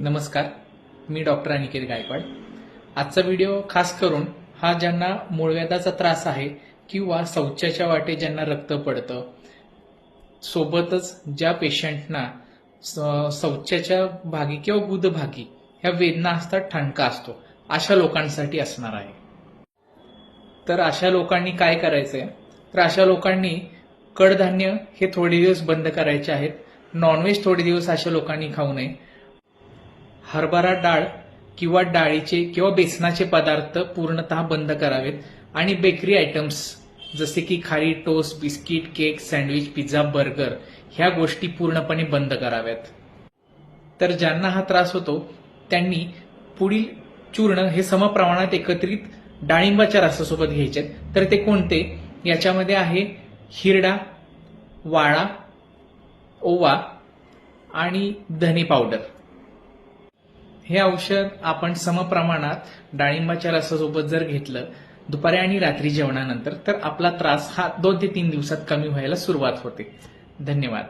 नमस्कार मी डॉक्टर अनिकेत गायकवाड. आजचा व्हिडिओ खास करून हा ज्यांना मूळव्याधाचा त्रास आहे किंवा शौचाच्या वाटे ज्यांना रक्त पडतं सोबतच ज्या पेशंटना शौचाच्या भागी किंवा गुदभागी ह्या वेदना असतात ठणका असतो अशा लोकांसाठी असणार आहे. तर अशा लोकांनी काय करायचंय? तर अशा लोकांनी कडधान्य हे थोडे दिवस बंद करायचे आहेत. नॉनव्हेज थोडे दिवस अशा लोकांनी खाऊ नये. हरभरा डाळ किंवा डाळीचे किंवा बेसनाचे पदार्थ पूर्णतः बंद करावेत. आणि बेकरी आयटम्स जसे की खारी toast biscuit cake sandwich pizza burger ह्या गोष्टी पूर्णपणे बंद कराव्यात. तर ज्यांना हा त्रास होतो त्यांनी पुढील चूर्ण हे समप्रमाणात एकत्रित डाळिंबाच्या रसासोबत घ्यायचे तर ते कोणते? याच्यामध्ये आहे हिरडा वाळा ओवा आणि धने पावडर. हे औषध आपण समप्रमाणात डाळिंबाच्या रसासोबत जर घेतलं दुपारी आणि रात्री जेवणानंतर तर आपला त्रास हा दोन ते तीन दिवसात कमी व्हायला सुरुवात होते. धन्यवाद.